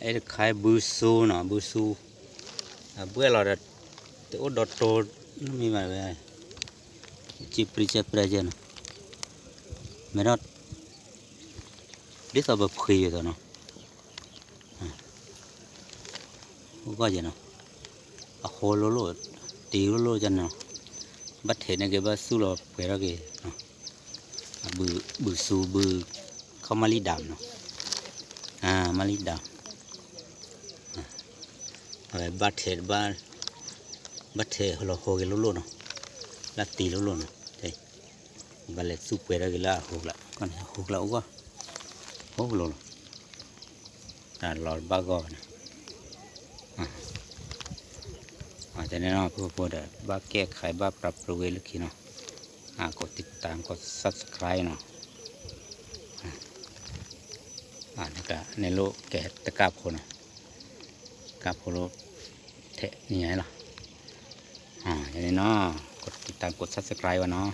ไอ้ขายบูซูเนาะบูซูเบื่อเราเด็ดโอ้ดอตโตมีมาเลยจิปริจัประเจนไม่รอดดิสอบคุยอยู่ตัวเนาะก็จะเนาะอะโคโลโลตีโลโลจันเนาะบัดเห็นนะเก็บบัดสู้เราเปิดแล้วเก็เนาะบือบือซูบือเขามาลีดำเนาะอ่ามาลีดำ อะไรบัดเห็ดบ้านบัดเห็ดเราโหกิลุลุนละตีลุลุนใช่บัลเล็ตสุเปอร์กิละหกละกันหกละอุก็หกลุนตาหลอดบ้าก่อนอ่าจจะแน่นอนเพื่อพูดบ้าแก้ไขบ้าปรับปรุงเวลุกี่เนาะกดติดตามกด subscribe เนาะอ่านกะในโลกแก่ตะกาบคนนะกาบโคโล เทะนี่ไงล่ะ อ่าอย่างนี้เนาะกดติดตามกด subscribe วะเนาะ